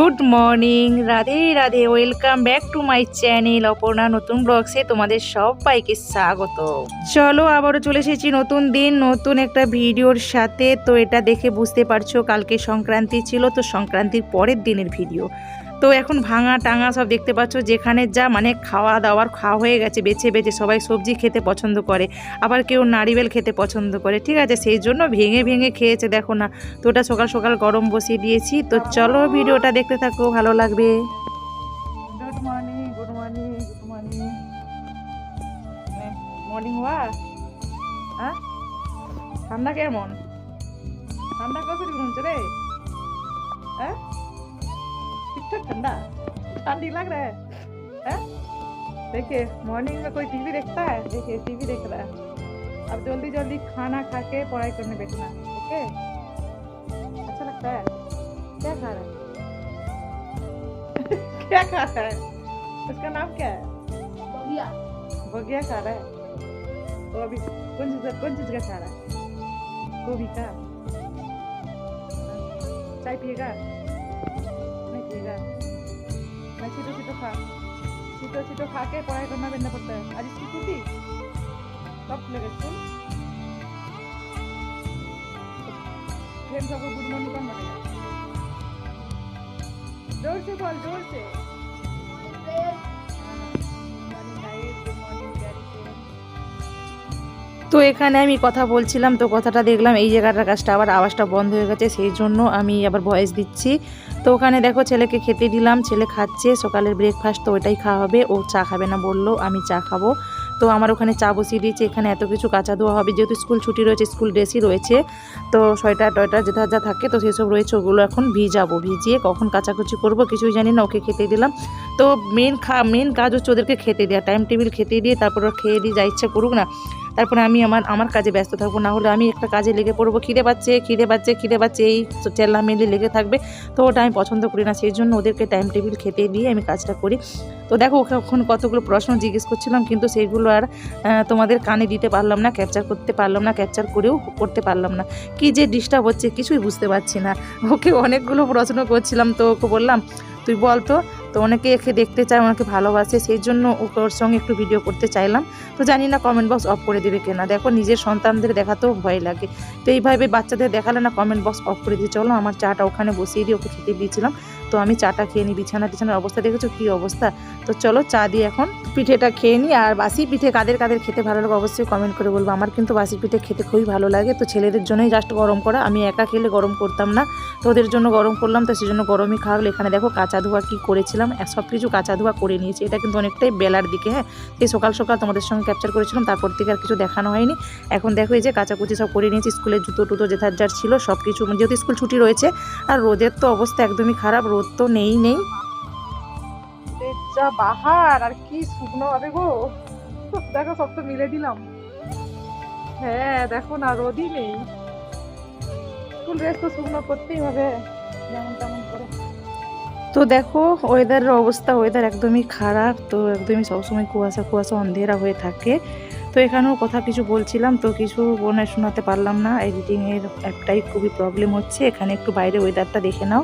Good morning, Radhe Radhe, welcome back to my channel Aparna নতুন ব্লগসে তোমাদের সবাইকে স্বাগত। চলো আবারও চলে এসেছি নতুন দিন, নতুন একটা ভিডিওর সাথে। তো এটা দেখে বুঝতে পারছ, কালকে সংক্রান্তি ছিল, তো সংক্রান্তির পরের দিনের ভিডিও। তো এখন ভাঙা টাঙা সব দেখতে পাচ্ছ, যেখানে যা মানে খাওয়া দাওয়ার খাওয়া হয়ে গেছে, বেছে বেছে সবাই সবজি খেতে পছন্দ করে, আবার কেউ নারিবেল খেতে পছন্দ করে, ঠিক আছে? সেই জন্য ভেঙে ভেঙে খেয়েছে, দেখো না। তো ওটা সকাল সকাল গরম বসিয়ে দিয়েছি। তো চলো ভিডিওটা দেখতে থাকো, ভালো লাগবে। মর্নিং ওয়া হ্যাঁ ঠান্ডা কেমন? ঠান্ডা কত রে? হ্যাঁ? कितना ठंडा। ठंडी लग रहा है, है? देखिए मॉर्निंग में कोई टीवी देखता है? देखिए टीवी देख रहा है। अब जल्दी जल्दी खाना खा के पढ़ाई करने बैठना ओके? अच्छा लगता है। क्या खा रहा है? क्या खा रहा है? उसका नाम क्या है? बगिया खा रहा है। तो अभी कौन चीज़ कौन चीज़ का खा रहा है? गोभी का। हाँ। चाय पिएगा? তো এখানে আমি কথা বলছিলাম, তো কথাটা দেখলাম, এই জায়গাটার কাজটা, আবার আওয়াজটা বন্ধ হয়ে গেছে, সেই জন্য আমি আবার ভয়েস দিচ্ছি। তো ওখানে দেখো ছেলেকে খেতে দিলাম, ছেলে খাচ্ছে, সকালের ব্রেকফাস্ট তো ওইটাই খাওয়া হবে। ও চা খাবে না বলল, আমি চা খাব। তো আমার ওখানে চা বসিয়ে দিয়েছি, এখানে এত কিছু কাঁচা ধোয়া হবে, যেহেতু স্কুল ছুটি রয়েছে, স্কুল ড্রেসই রয়েছে, তো সোয়েটার টয়টার যেটা যা থাকে তো সেসব রয়েছে, ওগুলো এখন ভিজাবো। ভিজিয়ে কখন কাচাকুচি করব কিছুই জানি না, ওকে খেতে দিলাম। তো মেন খা মেন কাজ হচ্ছে ওদেরকে খেতে দেওয়া টাইম টেবিল খেতে দিয়ে তারপর খেয়ে দিয়ে যা ইচ্ছা করুক না তারপরে আমি আমার আমার কাজে ব্যস্ত থাকব, না হলে আমি একটা কাজে লেগে পড়ব। খিদে পাচ্ছে খিদে পাচ্ছে খিদে পাচ্ছে, এই চেল্লা মেলে লেগে থাকবে। তো ওটা আমি পছন্দ করি না, সেই জন্য ওদেরকে টাইম টেবিল খেতে দিয়ে আমি কাজটা করি। তো দেখো ওখানে কতগুলো প্রশ্ন জিজ্ঞেস করছিলাম, কিন্তু সেইগুলো আর তোমাদের কানে দিতে পারলাম না ক্যাপচার করতে পারলাম না ক্যাপচার করেও করতে পারলাম না। কি যে ডিস্টার্ব হচ্ছে, কিছুই বুঝতে পারছি না। ওকে অনেকগুলো প্রশ্ন করছিলাম, তো ওকে বললাম, তুই বল তো তো অনেকে একে দেখতে চায়, অনেকে ভালোবাসে সেই জন্য ওর সঙ্গে একটু ভিডিও করতে চাইলাম। তো জানি না কমেন্ট বক্স অফ করে দেবে কেনা। দেখো, নিজের সন্তানদের দেখাতেও ভয় লাগে। তো এইভাবে বাচ্চাদের দেখালে না কমেন্ট বক্স অফ করে দিয়ে চলো, আমার চাটা ওখানে বসিয়ে দিয়ে ওকে খেতে দিয়েছিলাম। তো আমি চাটা খেয়ে নিই বিছানা টিছানার অবস্থা দেখেছ? কী অবস্থা? তো চলো চা দিয়ে এখন পিঠেটা খেয়ে নিই আর বাসি পিঠে কাদের কাদের খেতে ভালো লাগে অবশ্যই কমেন্ট করে বলব। আমার কিন্তু বাসি পিঠে খেতে খুবই ভালো লাগে। তো ছেলেদের জন্যই জাস্ট গরম করা। আমি একা খেলে গরম করতাম না। তো ওদের জন্য গরম করলাম, তো সেই জন্য গরমই খাওয়া হলো। এখানে দেখো কাঁচা ধোয়া কী করেছিলাম। সব কিছু কাঁচা ধোয়া করে নিয়েছি। এটা কিন্তু অনেকটাই বেলার দিকে হ্যাঁ? এই সকাল সকাল তোমাদের সঙ্গে ক্যাপচার করেছিলাম। তারপর থেকে আর কিছু দেখানো হয়নি। এখন দেখো এই যে কাঁচাকুচি সব করে নিয়েছি। স্কুলের জুতো টুতো যেথার যার ছিল সব কিছু যেহেতু স্কুল ছুটি রয়েছে, আর রোদের তো অবস্থা একদমই খারাপ। রোদ তো নেই নেই। যা বাহার আর কি শুকনো হবে গো। দেখো সব তো মিলে দিলাম। হ্যাঁ দেখো না রোদই নেই। স্কুল ড্রেস তো শুকনো করতেই হবে যেমন তেমন করে। তো দেখো ওয়েদারের অবস্থা ওয়েদার একদমই খারাপ। তো একদমই সবসময় কুয়াশা কুয়াশা অন্ধেরা হয়ে থাকে। তো এখানেও কথা কিছু বলছিলাম তো কিছু বনে শোনাতে পারলাম না। এডিটিংয়ের একটাই খুবই প্রবলেম হচ্ছে। এখানে একটু বাইরে ওয়েদারটা দেখে নাও।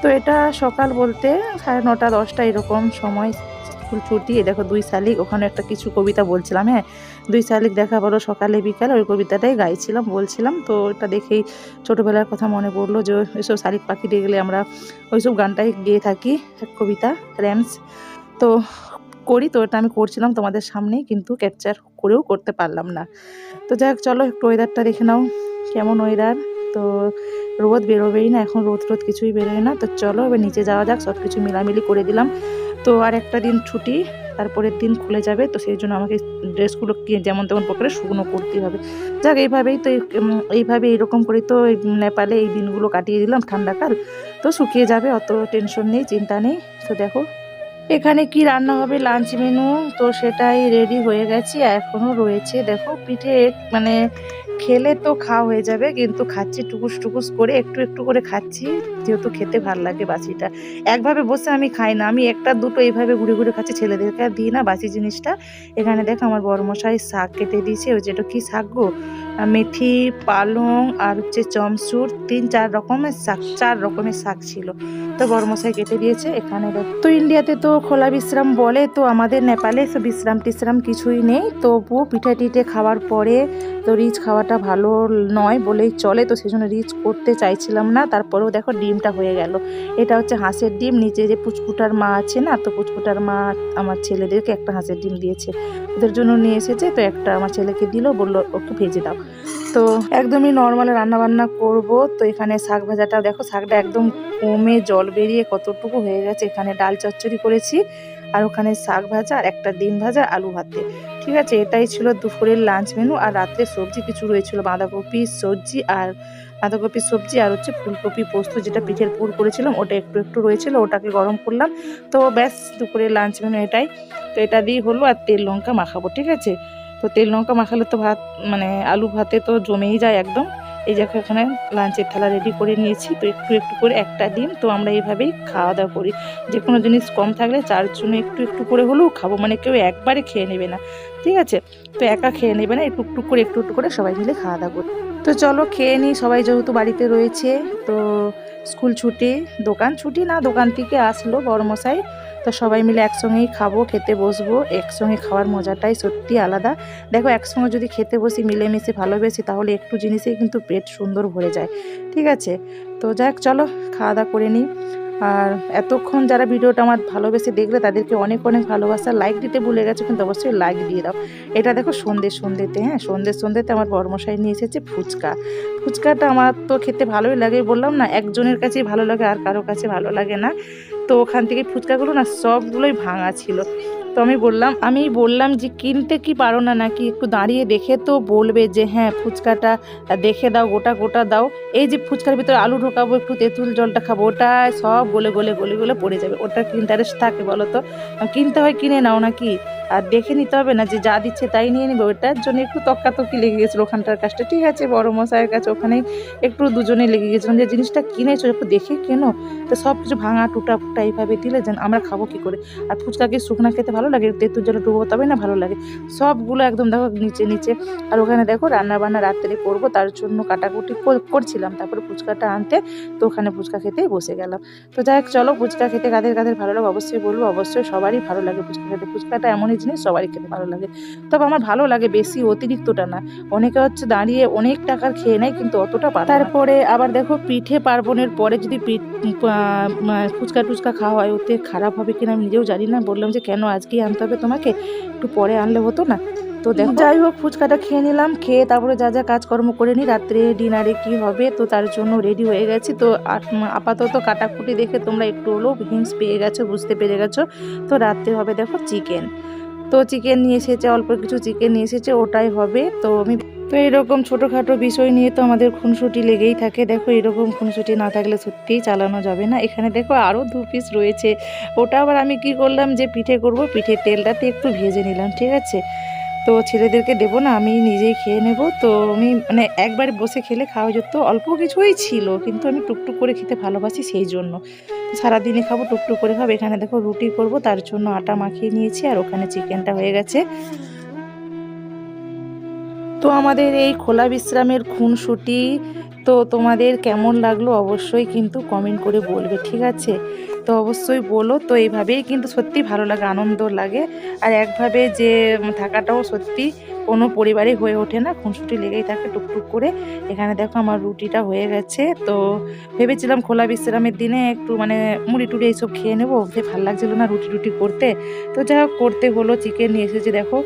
তো এটা সকাল বলতে সাড়ে নটা, দশটা এরকম সময় স্কুল ছুটি। দেখো দুই শালিক, ওখানে একটা কিছু কবিতা বলছিলাম হ্যাঁ? দুই শালিক দেখা বলো সকালে, বিকালে, ওই কবিতাটাই গাইছিলাম, বলছিলাম। তো এটা দেখেই ছোটোবেলার কথা মনে পড়ল যে ওইসব শালিক পাখি দেখলে আমরা ওইসব গানটাই গেয়ে থাকি, এক কবিতা র্যামস তো করি, তো এটা আমি করছিলাম তোমাদের সামনেই, কিন্তু ক্যাপচার করেও করতে পারলাম না। তো যাই চলো একটু ওয়েদারটা দেখে নাও, কেমন ওয়েদার তো রোদ বেরোবেই না, এখন রোদ রোদ কিছুই বেরোয় না। তো চলো এবার নিচে যাওয়া যাক সব কিছু মিলামিলি করে দিলাম। তো আর একটা দিন ছুটি, তারপরের দিন খুলে যাবে, তো সেই জন্য আমাকে ড্রেসগুলো যেমন তেমন প্রকারে শুকনো করতেই হবে। যাক, এইভাবেই তো এইভাবে এরকম করেই তো নেপালে এই দিনগুলো কাটিয়ে দিলাম ঠান্ডাকাল। তো শুকিয়ে যাবে, অত টেনশন নেই, চিন্তা নেই। তো দেখো, এখানে কি রান্না হবে লাঞ্চ মেনু তো সেটাই রেডি হয়ে গেছে এখনও রয়েছে, দেখো, পিঠে মানে খেলে তো খাওয়া হয়ে যাবে, কিন্তু খাচ্ছি টুকুস টুকুস করে, একটু একটু করে খাচ্ছি, যেহেতু খেতে ভালো লাগে বাসিটা। একভাবে বসে আমি খাই না, আমি একটা দুটো এইভাবে ঘুরে ঘুরে খাচ্ছি, ছেলেদেরকে দিই না বাসি জিনিসটা। এখানে দেখো আমার বড়মশাই শাক কেটে দিয়েছে, ওই যেটা কী শাক গো? মেথি, পালং আর হচ্ছে চমচুর তিন চার রকমের শাক, চার রকমের শাক ছিল। তো বড়মশাই কেটে দিয়েছে। এখানে তো ইন্ডিয়াতে তো খোলা বিশ্রাম বলে, তো আমাদের নেপালে তো বিশ্রাম টিশ্রাম কিছুই নেই। তো তবুও পিঠে টিঠে খাওয়ার পরে তো রিচ খাওয়াটা ভালো নয় বলেই চলে, তো সেই জন্য রিচ করতে চাইছিলাম না। তারপরেও দেখো ডিমটা হয়ে গেল। এটা হচ্ছে হাঁসের ডিম। নিচে যে পুচকুটার মা আছে না, তো পুচকুটার মা আমার ছেলেদেরকে একটা হাঁসের ডিম দিয়েছে। ওদের জন্য নিয়ে এসেছে, তো একটা আমার ছেলেকে দিল, বলল, ওকে ভেজে দাও। তো একদমই নর্মাল রান্না বান্না করব। তো এখানে শাক ভাজাটা দেখো, শাকটা একদম কমে জল বেরিয়ে কতটুকু হয়ে গেছে, এখানে ডাল চচ্চড়ি করেছি। আর ওখানে শাক ভাজা আর একটা ডিম ভাজা আলু ভাতে। ঠিক আছে, এটাই ছিল দুপুরের লাঞ্চ মেনু আর রাত্রে সবজি কিছু রয়েছিল। বাঁধাকপি সবজি আর, বাঁধাকপি সবজি আর হচ্ছে ফুলকপি পোস্ত যেটা পিঠের পুর করেছিলাম, ওটা একটু একটু রয়েছিল, ওটাকে গরম করলাম। তো ব্যাস, দুপুরের লাঞ্চ মেনু এটাই। তো এটা দিয়ে হলো আর তেল লঙ্কা মাখাবো, ঠিক আছে? তো তেল, লঙ্কা মাখালে তো ভাত মানে আলু ভাতে তো জমেই যায় একদম। এই দেখো এখানে লাঞ্চের থালা রেডি করে নিয়েছি, তো একটু একটু করে একটা ডিম, তো আমরা এইভাবেই খাওয়া দাওয়া করি। যে কোনো জিনিস কম থাকলে চার জন্য একটু একটু করে হলেও খাব মানে কেউ একবারে খেয়ে নেবে না। ঠিক আছে? তো একা খেয়ে নেবে না, একটু একটু করে, একটু একটু করে সবাই মিলে খাওয়া দাওয়া করি। তো চলো খেয়ে নিই, সবাই যেহেতু বাড়িতে রয়েছে, তো স্কুল ছুটি, দোকান ছুটি না, দোকান থেকে আসলো বড়মশাই। তো সবাই মিলে একসঙ্গেই খাব, খেতে বসবো। একসঙ্গে খাওয়ার মজাটাই সত্যি আলাদা। দেখো, একসঙ্গে যদি খেতে বসি, মিলেমিশে ভালোবেসি, তাহলে একটু জিনিসেই কিন্তু পেট সুন্দর ভরে যায়। ঠিক আছে? তো যাক, চলো, খাওয়া দাওয়া করে নিই। আর এতক্ষণ যারা ভিডিওটা আমার ভালোবেসে দেখলে তাদেরকে অনেক অনেক ভালোবাসা। লাইক দিতে ভুলে গেছে কিন্তু অবশ্যই লাইক দিয়ে দাও। এটা দেখো সন্ধ্যে সন্ধ্যেতে হ্যাঁ? সন্ধ্যে সন্ধ্যেতে আমার বর্মশাই নিয়ে এসেছে ফুচকা। ফুচকাটা আমার তো খেতে ভালোই লাগে বললাম না, একজনের কাছেই ভালো লাগে আর কারও কাছে ভালো লাগে না। তো ওখান থেকে ফুচকাগুলো না সবগুলোই ভাঙা ছিল। তো আমি বললাম আমি বললাম যে, কিনতে কি পারো না নাকি? একটু দাঁড়িয়ে দেখে তো বলবে যে হ্যাঁ ফুচকাটা দেখে দাও, গোটা গোটা দাও। এই যে ফুচকার ভিতরে আলু ঢোকাবো, একটু তেঁতুল জলটা খাব ওটা সব গলে গলে গলে গলে পড়ে যাবে। ওটার কি ইন্টারেস্ট থাকে বলো তো? কিনতে হয়, কিনে নাও নাকি? আর দেখে নিতে হবে না যে, যা দিচ্ছে তাই নিয়ে নিবে। ওটার জন্য একটু তক্কাতক্কি লেগে গেছিল ওখানটার কাজটা। ঠিক আছে, বড় মশাইয়ের কাছে ওখানেই একটু দুজনে লেগে গেছিলাম যে, জিনিসটা কিনেছো, একটু দেখে কেনো। তো সব কিছু ভাঙা টুটা ফুটা এইভাবে দিলে যেন আমরা খাব কি করে? আর ফুচকাকে শুকনা খেতে ভালো লাগে, তেঁতুল জলে ডুবো তবে না ভালো লাগে। সবগুলো একদম দেখো নিচে নিচে। আর ওখানে দেখো রান্না বান্না রাত্রে করব, তার জন্য কাটাকুটি কর- করছিলাম। তারপরে ফুচকাটা আনতে তো ওখানে ফুচকা খেতেই বসে গেলাম। তো যাই হোক, চলো ফুচকা খেতে কাদের কাদের ভালো লাগে অবশ্যই বলব। অবশ্যই সবারই ভালো লাগে ফুচকা খেতে। ফুচকাটা এমনই জিনিস, সবারই খেতে ভালো লাগে। তবে আমার ভালো লাগে বেশি অতিরিক্তটা না। অনেকে হচ্ছে দাঁড়িয়ে অনেক টাকার খেয়ে নেয়, কিন্তু অতটা না। তারপরে আবার দেখো পিঠে পার্বণের পরে যদি ফুচকা টুচকা খাওয়া হয়, ওতে খারাপ হবে কিনা আমি নিজেও জানি না। বললাম যে কেন আজকেই আনতে হবে তোমাকে? একটু পরে আনলে হতো না? তো দেখো। যাই হোক, ফুচকাটা খেয়ে নিলাম, খেয়ে তারপরে যা যা কাজকর্ম করে নিই, রাত্রে ডিনারে কি হবে, তো তার জন্য রেডি হয়ে গেছি। তো আপাতত কাটাকুটি দেখে তোমরা একটু হলেও হিংস পেয়ে গেছো, বুঝতে পেরে গেছো। তো রাত্রে হবে দেখো চিকেন তো চিকেন নিয়ে এসেছে, অল্প কিছু চিকেন নিয়ে এসেছে, ওটাই হবে। তো আমি তো এরকম ছোটোখাটো বিষয় নিয়ে তো আমাদের খুনসুটি লেগেই থাকে। দেখো, এরকম খুনসুটি না থাকলে সত্যিই চালানো যাবে না। এখানে দেখো আরও দু পিস রয়েছে। ওটা আবার আমি কি করলাম যে পিঠে করব পিঠে তেলটাতে একটু ভেজে নিলাম, ঠিক আছে? তো ছেলেদেরকে দেবো না, আমি নিজেই খেয়ে নেব। তো আমি মানে একবার বসে খেলে খাওয়া যেত, অল্প কিছুই ছিল, কিন্তু আমি টুকটুক করে খেতে ভালোবাসি সেই জন্য। তো সারাদিনই খাব, টুকটুক করে খাব। এখানে দেখো রুটি করব, তার জন্য আটা মাখিয়ে নিয়েছি আর ওখানে চিকেনটা হয়ে গেছে। তো আমাদের এই খোলা বিশ্রামের খুনসুটি তো তোমাদের কেমন লাগল অবশ্যই কিন্তু কমেন্ট করে বলবে, ঠিক আছে? তো অবশ্যই বলো, তো এইভাবেই কিন্তু সত্যি ভালো লাগে, আনন্দ লাগে। আর একভাবে যে থাকাটাও সত্যি কোনো পরিবারে হয়ে ওঠে না, খুনসুটি লেগেই থাকে টুকটুক করে। এখানে দেখো আমার রুটিটা হয়ে গেছে। তো ভেবেছিলাম খোলা বিশ্রামের দিনে একটু মানে মুড়ি টুড়ি এইসব খেয়ে নেব। ভালো লাগছিল না রুটি টুটি করতে। তো যা করতে হলো, চিকেন নিয়ে এসেছে, দেখো।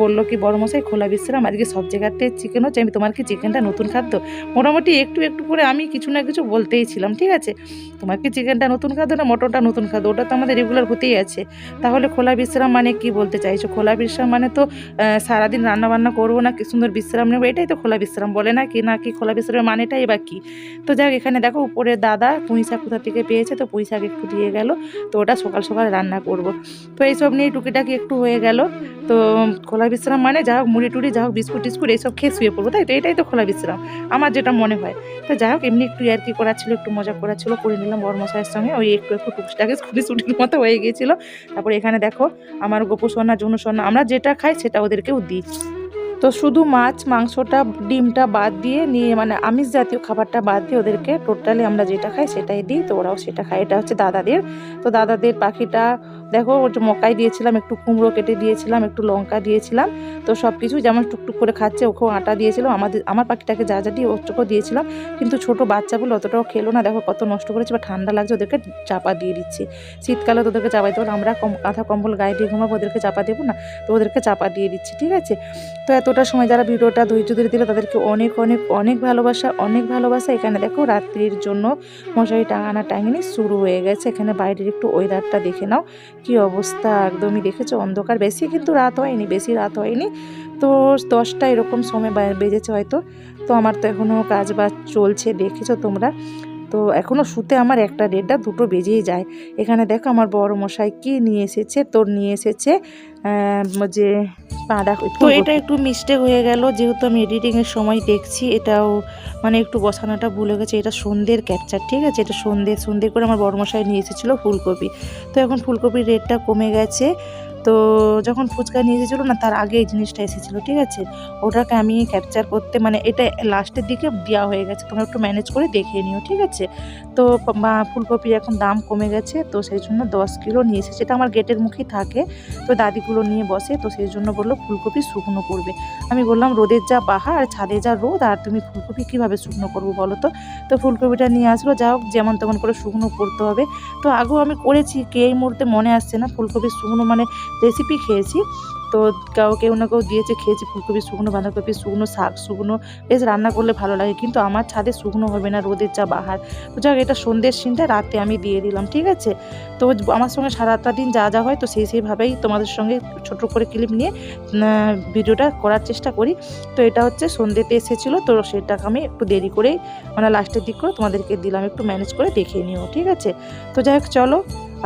বলল কি, বড় মশাই, খোলা বিশ্রাম, আজকে সব জায়গাতে চিকেন হচ্ছে, আমি তোমার কি চিকেনটা নতুন খাদ্য? মোটামুটি একটু একটু করে আমি কিছু না কিছু বলতেই ছিলাম, ঠিক আছে? তোমার কি চিকেনটা নতুন খাদ্য না মটনটা নতুন খাদ্য? ওটা তো আমাদের রেগুলার হতেই আছে। তাহলে খোলা বিশ্রাম মানে কি বলতে চাইছো? খোলা বিশ্রাম মানে তো সারাদিন রান্না বান্না করব না, কি সুন্দর বিশ্রাম নেব, এটাই তো খোলা বিশ্রাম, বলে না কি না কি খোলা বিশ্রামের মানেটাই বা কি? তো যাক, এখানে দেখো উপরে দাদা পুঁই শাক কোথা থেকে পেয়েছে, তো পুঁই শাক একটু দিয়ে গেল, তো ওটা সকাল সকাল রান্না করব। তো এইসব নিয়ে টুকিটাকি একটু হয়ে গেল, তো খোলা বিশ্রাম মানে যা হোক মুড়ি টুড়ি যা হোক বিস্কুট টিস্কুট এইসব খেয়ে শুয়ে পড়ব, তাই তো? এটাই তো খোলা বিশ্রাম। আমার যেটা মনে হয়। তো যাই হোক, এমনি একটু আর কি করা ছিল, একটু মজা করা ছিল, করে নিলাম বর্মশাইয়ের সঙ্গে। ওই একটু একটু টুকটাকে খুবই ছুটির মতো হয়ে গিয়েছিল। তারপরে এখানে দেখো, আমার গোপু সোনা জনু সোনা আমরা যেটা খাই সেটা ওদেরকেও দিই। তো শুধু মাছ, মাংসটা, ডিমটা বাদ দিয়ে নিয়ে মানে আমিষ জাতীয় খাবারটা বাদ দিয়ে ওদেরকে টোটালি আমরা যেটা খাই সেটাই দিই। তো ওরাও সেটা খায়। এটা হচ্ছে দাদাদের। তো দাদাদের পাখিটা দেখো ওটা মকাই দিয়েছিলাম, একটু কুমড়ো কেটে দিয়েছিলাম, একটু লঙ্কা দিয়েছিলাম, তো সব কিছু যেমন টুকটুক করে খাচ্ছে, ওকেও আটা দিয়েছিলাম আমাদের, আমার পাখিটাকে যা যা দিয়ে ওটুকু দিয়েছিলাম কিন্তু ছোট বাচ্চাগুলো অতটাও খেলো না, দেখো কত নষ্ট করেছে, বা ঠান্ডা লাগছে, ওদেরকে চাপা দিয়ে দিচ্ছি। শীতকালে তো ওদেরকে চাপা পারব আমরা কম, কাঁথা কম্বল গায়ে দিয়ে ঘুমাবো, ওদেরকে চাপা দেবো না, তো ওদেরকে চাপা দিয়ে দিচ্ছি, ঠিক আছে? তো এতটা সময় যারা ভিডিওটা ধৈর্য ধরে দিল, তাদেরকে অনেক অনেক অনেক ভালোবাসা অনেক ভালোবাসা। এখানে দেখো রাত্রির জন্য মশারি টাঙানা টাঙিনি শুরু হয়ে গেছে, এখানে বাইরের একটু ওয়েদারটা দেখে নাও। কি অবস্থা? একদমই দেখেছ? অন্ধকার। বেশি কিন্তু রাত হয়নি, বেশি রাত হয়নি। তো দশটা এরকম সময় বেজেছে হয়তো। তো আমার তো এখনও কাজ বাজ চলছে, দেখেছ তোমরা? তো এখনও শুতে আমার একটা দেড়টা দুটো বেজেই যায়। এখানে দেখো আমার বড় মশাই কি নিয়ে এসেছে? তোর নিয়ে এসেছে যে পাঁদা তো এটা একটু মিস্টেক হয়ে গেল যেহেতু আমি এডিটিংয়ের সময় দেখছি এটাও মানে একটু বসানোটা ভুলে গেছে। এটা সন্ধ্যের ক্যাপচার ঠিক আছে? এটা সন্ধ্যে সন্ধ্যে করে আমার বড়মশাই নিয়ে এসেছিল ফুলকপি। তো এখন ফুলকপির রেটটা কমে গেছে। তো যখন ফুচকা নিয়ে এসেছিল না, তার আগে এই জিনিসটা এসেছিল, ঠিক আছে? ওটাকে আমি ক্যাপচার করতে মানে এটা লাস্টের দিকে দেওয়া হয়ে গেছে, তোমরা একটু ম্যানেজ করে দেখে নিও, ঠিক আছে? তো ফুলকপির এখন দাম কমে গেছে, তো সেই জন্য দশ কিলো নিয়ে এসেছে। এটা আমার গেটের মুখেই থাকে, তো দাদিগুলো নিয়ে বসে, তো সেই জন্য বলল ফুলকপি শুকনো করবে। আমি বললাম, রোদের যা বাহা আর ছাদে যা রোদ, আর তুমি ফুলকপি কীভাবে শুকনো করব বলো তো? তো ফুলকপিটা নিয়ে আসলো যা হোক, যেমন তেমন করে শুকনো করতে হবে। তো আগেও আমি করেছি, কে এই মুহূর্তে মনে আসছে না, ফুলকপি শুকনো মানে রেসিপি খেয়েছি। তো কেউ কেউ না কেউ দিয়েছে, খেয়েছি ফুলকপি, শুকনো বাঁধাকপি, শুকনো শাক, শুকনো বেশ রান্না করলে ভালো লাগে। কিন্তু আমার ছাদে শুকনো হবে না, রোদের যা বাহার। তো যাক, এটা সন্ধ্যের সিনটা, রাতে আমি দিয়ে দিলাম, ঠিক আছে? তো আমার সঙ্গে সারাটা দিন যা যা হয়, তো সেই সেইভাবেই তোমাদের সঙ্গে ছোট করে ক্লিপ নিয়ে ভিডিওটা করার চেষ্টা করি। তো এটা হচ্ছে সন্ধ্যেতে এসেছিল, তো সেটাকে আমি একটু দেরি করেই মানে লাস্টের দিক করে তোমাদেরকে দিলাম, একটু ম্যানেজ করে দেখে নিও, ঠিক আছে? তো যাই হোক, চলো।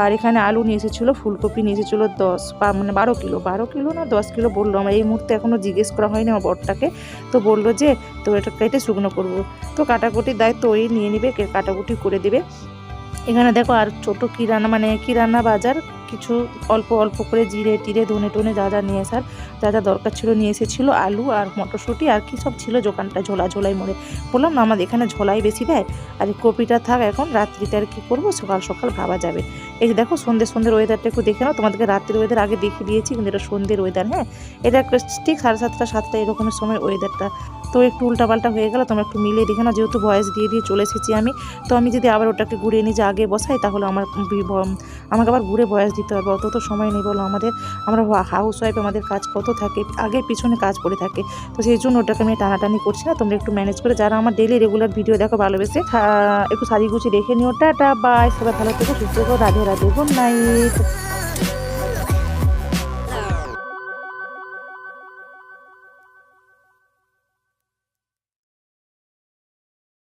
আর এখানে আলু নিয়ে এসেছিল, ফুলকপি নিয়ে এসেছিল দশ মানে বারো কিলো বারো কিলো না দশ কিলো বলল আমার। এই মুহূর্তে এখনও জিজ্ঞেস করা হয়নি আমার বরটাকে। তো বলল যে, তো এটা কেটে শুকনো করব। তো কাটাকুটির দায়িত্ব ওই নিয়ে নেবে কাটাকুটি করে দেবে। এখানে দেখো আর ছোটো কিরানা মানে কিরানা বাজার, কিছু অল্প অল্প করে জিরে টিরে, ধনে টনে যা যা নিয়ে আসার। যা যা দরকার ছিল নিয়ে এসেছিল, আলু আর মটরশুঁটি আর কি সব ছিল দোকানটা ঝোলা ঝোলাই মোড়ে। বললাম, না, আমাদের এখানে ঝোলাই বেশি দেয়। আর এই কপিটা থাক এখন রাত্রিতে আর কী করব, সকাল সকাল ভাবা যাবে। এই যে দেখো, সন্ধ্যে সন্ধ্যের ওয়েদারটা একটু দেখে নাও, তোমাদেরকে রাত্রির ওয়েদার আগে দেখিয়ে দিয়েছি, কিন্তু এটা সন্ধ্যের ওয়েদার হ্যাঁ? এটা ঠিক সাড়ে সাতটা সাতটা এরকমের সময় ওয়েদারটা তো একটু উল্টাপাল্টা হয়ে গেল, তোমরা একটু মিলিয়ে দেখে না যেহেতু ভয়েস দিয়ে দিয়ে চলে এসেছি আমি। তো আমি যদি আবার ওটাকে ঘুরিয়ে নিয়ে যে আগে বসাই, তাহলে আমার আমাকে আবার ঘুরে বয়স দিতে হবে অত তো সময় নেই বলো আমাদের। আমরা হাউস ওয়াইফ আমাদের কাজ কত থাকে, আগে পিছনে কাজ পড়ে থাকে। তো সেই জন্য ওটাকে আমি টানাটানি করছি না, তোমরা একটু ম্যানেজ করে, যারা আমার ডেলি রেগুলার ভিডিও দেখো ভালোবেসে একটু সাজিয়ে গুছিয়ে দেখে নিও, টাটা বাই সবাই ভালো থেকো, সুস্থ রাধে রাধে গুড নাইট